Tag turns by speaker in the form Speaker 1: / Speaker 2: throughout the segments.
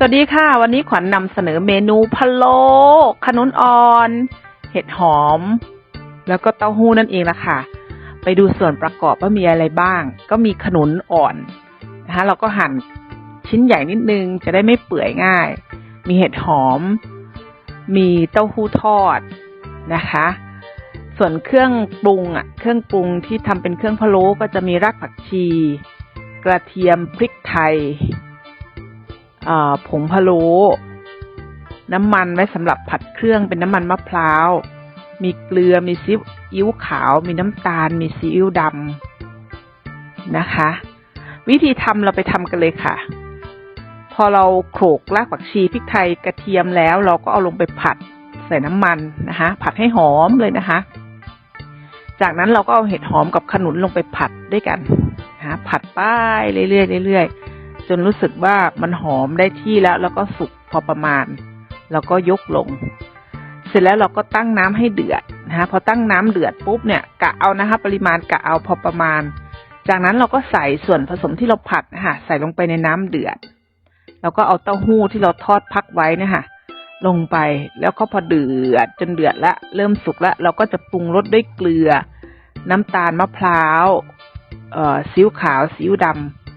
Speaker 1: สวัสดีค่ะ วันนี้ขวัญนำเสนอเมนูพะโล้ขนุนอ่อน เห็ดหอม แล้วก็เต้าหู้นั่นเองละค่ะ ไปดูส่วนประกอบว่ามีอะไรบ้าง ก็มีขนุนอ่อนนะคะเราก็หั่นชิ้นใหญ่นิดนึงจะได้ไม่เปื่อยง่าย มีเห็ดหอม มีเต้าหู้ทอดนะคะ ส่วนเครื่องปรุงอะเครื่องปรุงที่ทำเป็นเครื่องพะโล้ก็จะมีรากผักชี กระเทียมพริกไทย ผงพะโล้น้ำมันไว้สำหรับผัดเครื่องเป็นน้ำมันมะพร้าว มีเกลือ มีซีอิ๊วขาว มีน้ำตาล มีซีอิ๊วดำนะคะ วิธีทำเราไปทำกันเลยค่ะ พอเราโขลกรากผักชีพริกไทยกระเทียมแล้ว เราก็เอาลงไปผัดใส่น้ำมันนะคะ ผัดให้หอมเลยนะคะ จากนั้นเราก็เอาเห็ดหอมกับขนุนลงไปผัดด้วยกันนะะผัดไปเรื่อยๆเรื่อยๆ จนรู้สึกว่ามันหอมได้ที่แล้ว แล้วก็สุกพอประมาณ แล้วก็ยกลง เสร็จแล้วเราก็ตั้งน้ำให้เดือดนะคะพอตั้งน้ำเดือดปุ๊บเนี่ยกะเอานะคะ ปริมาณกะเอาพอประมาณ จากนั้นเราก็ใส่ส่วนผสมที่เราผัดนะคะใส่ลงไปในน้ำเดือด แล้วก็เอาเต้าหู้ที่เราทอดพักไว้เนะคะลงไปแล้วก็พอเดือดจนเดือดละเริ่มสุกล้วเราก็จะปรุงรสด้วยเกลือ น้ำตาลมะพร้าวเอ่อซีอิ๊วขาวซีอิ๊วดำ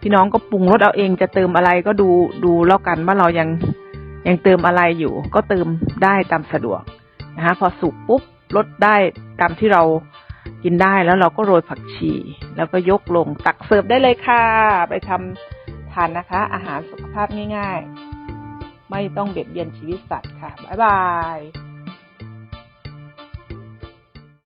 Speaker 1: พี่น้องก็ปรุงรสเอาเองจะเติมอะไรก็ดูดูแล้วกันว่าเรายังยังเติมอะไรอยู่ ก็เติมได้ตามสะดวกนะคะพอสุกปุ๊บลดได้ตามที่เรากินได้แล้วเราก็โรยผักชี แล้วก็ยกลงตักเสิร์ฟได้เลยค่ะ ไปทำทานนะคะ อาหารสุขภาพง่ายๆ ไม่ต้องเบียดเบียนชีวิตสัตว์ค่ะ บ๊ายบาย